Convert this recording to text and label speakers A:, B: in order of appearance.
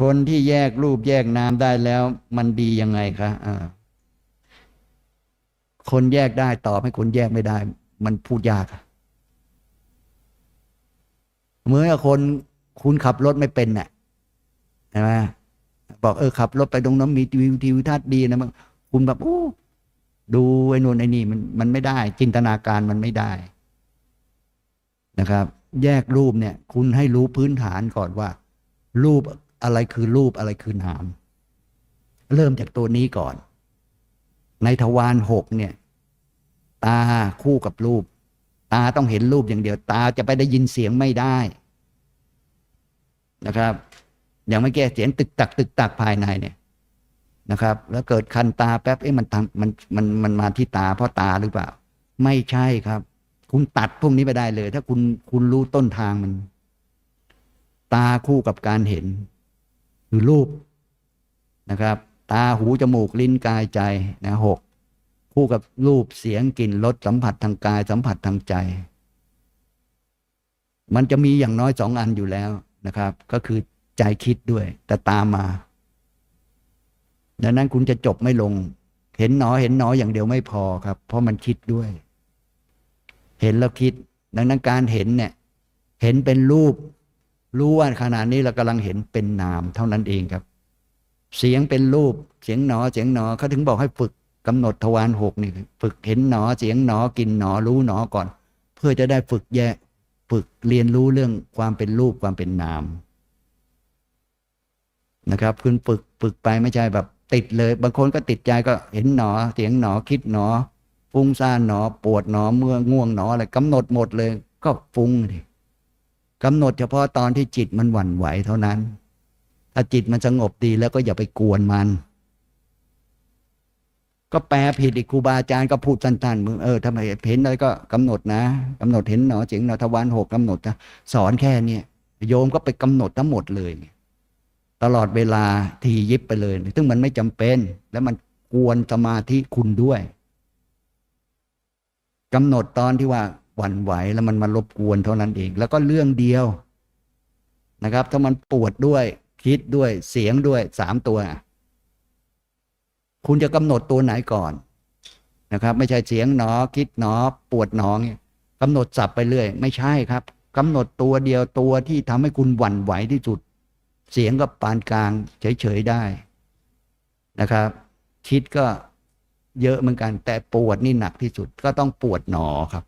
A: คนที่แยกรูปแยกนามได้แล้ว มันดียังไงคะอ่าคนแยกได้ตอบให้คนแยกไม่ได้ มันพูดยากเหมื่อนกับคนคุณขับรถไม่เป็นน่ะใช่ไหมบอกเออขับรถไปตรงนั้นมีวิวทิวทัศน์ดีนะมันคุณแบบโอ้ดูไอ้นู่นไอ้นี่มันมันไม่ได้ จินตนาการมันไม่ได้นะครับ แยกรูปเนี่ย คุณให้รู้พื้นฐานก่อนว่า รูป อะไรคือรูปอะไรคือนาม เริ่มจากตัวนี้ก่อน ในทวารหกเนี่ย ตาคู่กับรูป ตาต้องเห็นรูปอย่างเดียว ตาจะไปได้ยินเสียงไม่ได้นะครับ อย่างไม่แก้เสียงตึกตักตึกตักภายในเนี่ยนะครับ แล้วเกิดคันตาแป๊บเอ๊ะมันทำมันมันมันมาที่ตาเพราะตาหรือเปล่า ไม่ใช่ครับ คุณตัดพวกนี้ไปได้เลย ถ้าคุณคุณรู้ต้นทางมัน ตาคู่กับการเห็น คือรูปนะครับ ตาหูจมูกลิ้นกายใจนะหกคู่กับรูปเสียงกลิ่นรสสัมผัสทางกายสัมผัสทางใจ มันจะมีอย่างน้อยสองอันอยู่แล้วนะครับ ก็คือใจคิดด้วย แต่ตามมาดังนั้นคุณจะจบไม่ลง เห็นหนอเห็นหนออย่างเดียวไม่พอครับ เพราะมันคิดด้วย เห็นแล้วคิด ดังนั้นการเห็นเนี่ย เห็นเป็นรูป รู้ว่าขณะนี้เรากำลังเห็นเป็นนามเท่านั้นเองครับ เสียงเป็นรูปเสียงหนอเสียงหนอเขาถึงบอกให้ฝึกกำหนดทวารหกนี่ฝึกเห็นหนอเสียงหนอกินหนอรู้หนอก่อน เพื่อจะได้ฝึกแยกฝึกเรียนรู้เรื่องความเป็นรูปความเป็นนามนะครับคุณฝึกฝึกไปไม่ใช่แบบติดเลย บางคนก็ติดใจก็เห็นหนอ เสียงหนอคิดหนอฟุ้งซ่านหนอ ปวดหนอเมื่อง่วงหนออะไรกำหนดหมดเลย ก็ฟุ้งดิ กำหนดเฉพาะตอนที่จิตมันหวั่นไหวเท่านั้น ถ้าจิตมันสงบดีแล้วก็อย่าไปกวนมัน ก็แปลผิดอีกครูบาอาจารย์ก็พูดสั้นๆมึงเออทำไมเห็นอะไรก็กำหนดนะกำหนดเห็นหนอเสียงหนอทวารหกกำหนดนะสอนแค่เนี้ยโยมก็ไปกำหนดทั้งหมดเลย ตลอดเวลาทียิบไปเลย ซึ่งมันไม่จำเป็น แล้วมันกวนสมาธิคุณด้วยกำหนดตอนที่ว่า หวั่นไหวแล้วมันมารบกวนเท่านั้นเอง แล้วก็เรื่องเดียวนะครับ ถ้ามันปวดด้วยคิดด้วยเสียงด้วยสามตัว คุณจะกำหนดตัวไหนก่อนนะครับ ไม่ใช่เสียงหนอ คิดหนอ ปวดหนอเนี่ยกำหนดสับไปเรื่อย ไม่ใช่ครับกำหนดตัวเดียวตัวที่ทำให้คุณหวั่นไหวที่สุด เสียงก็ปานกลาง เฉยๆได้นะครับ คิดก็เยอะเหมือนกัน แต่ปวดนี่หนักที่สุดก็ต้องปวดหนอครับ